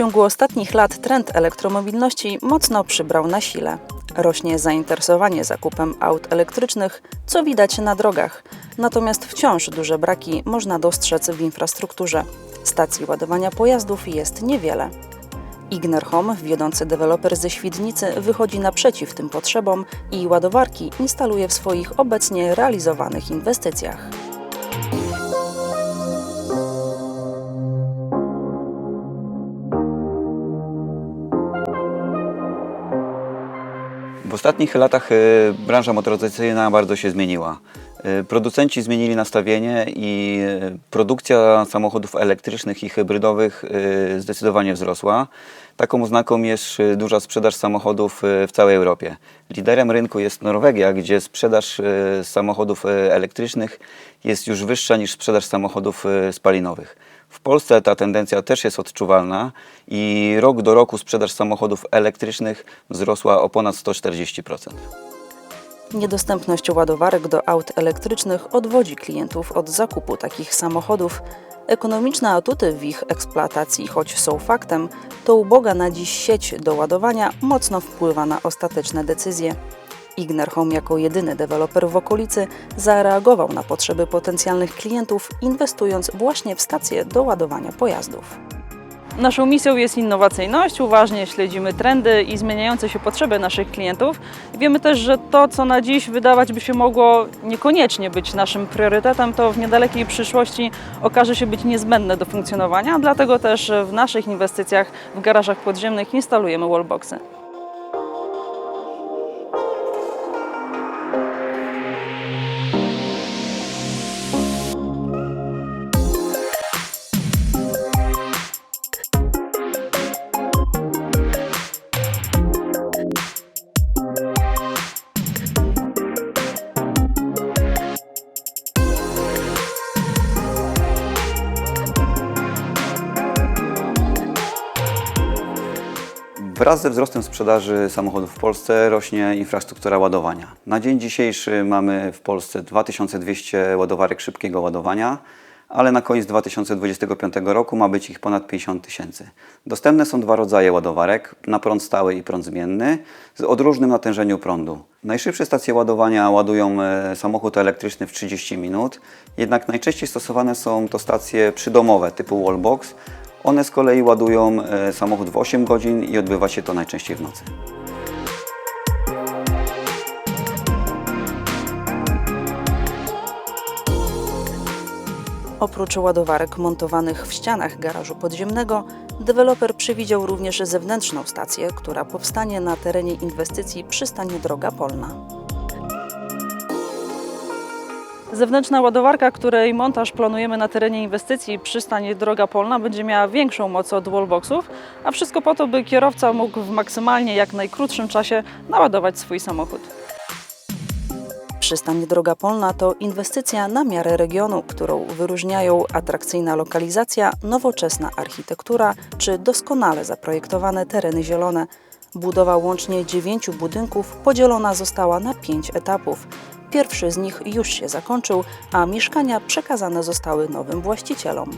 ciągu ostatnich lat trend elektromobilności mocno przybrał na sile. Rośnie zainteresowanie zakupem aut elektrycznych, co widać na drogach. Natomiast wciąż duże braki można dostrzec w infrastrukturze. Stacji ładowania pojazdów jest niewiele. Ignerhom, wiodący deweloper ze Świdnicy, wychodzi naprzeciw tym potrzebom i ładowarki instaluje w swoich obecnie realizowanych inwestycjach. W ostatnich latach e, branża motoryzacyjna bardzo się zmieniła. E, Producenci zmienili nastawienie i e, produkcja samochodów elektrycznych i hybrydowych zdecydowanie wzrosła. Taką oznaką jest duża sprzedaż samochodów w całej Europie. Liderem rynku jest Norwegia, gdzie sprzedaż samochodów elektrycznych jest już wyższa niż sprzedaż samochodów spalinowych. W Polsce ta tendencja też jest odczuwalna i rok do roku sprzedaż samochodów elektrycznych wzrosła o ponad 140%. Niedostępność ładowarek do aut elektrycznych odwodzi klientów od zakupu takich samochodów. Ekonomiczne atuty w ich eksploatacji, choć są faktem, to uboga na dziś sieć do ładowania mocno wpływa na ostateczne decyzje. Ignerhom jako jedyny deweloper w okolicy zareagował na potrzeby potencjalnych klientów, inwestując właśnie w stacje do ładowania pojazdów. Naszą misją jest innowacyjność, uważnie śledzimy trendy i zmieniające się potrzeby naszych klientów. Wiemy też, że to, co na dziś wydawać by się mogło niekoniecznie być naszym priorytetem, to w niedalekiej przyszłości okaże się być niezbędne do funkcjonowania, dlatego też w naszych inwestycjach w garażach podziemnych instalujemy wallboxy. Wraz ze wzrostem sprzedaży samochodów w Polsce rośnie infrastruktura ładowania. Na dzień dzisiejszy mamy w Polsce 2200 ładowarek szybkiego ładowania, ale na koniec 2025 roku ma być ich ponad 50 tysięcy. Dostępne są dwa rodzaje ładowarek, na prąd stały i prąd zmienny, z odróżnym natężeniu prądu. Najszybsze stacje ładowania ładują e, samochód elektryczny w 30 minut, jednak najczęściej stosowane są to stacje przydomowe typu wallbox, one z kolei ładują e, samochód w 8 godzin i odbywa się to najczęściej w nocy. Oprócz ładowarek montowanych w ścianach garażu podziemnego, deweloper przewidział również zewnętrzną stację, która powstanie na terenie inwestycji przystanie Droga Polna. Zewnętrzna ładowarka, której montaż planujemy na terenie inwestycji przystań Droga Polna, będzie miała większą moc od wallboxów, a wszystko po to, by kierowca mógł w maksymalnie jak najkrótszym czasie naładować swój samochód. Przystań Droga Polna to inwestycja na miarę regionu, którą wyróżniają atrakcyjna lokalizacja, nowoczesna architektura czy doskonale zaprojektowane tereny zielone. Budowa łącznie dziewięciu budynków podzielona została na pięć etapów. Pierwszy z nich już się zakończył, a mieszkania przekazane zostały nowym właścicielom.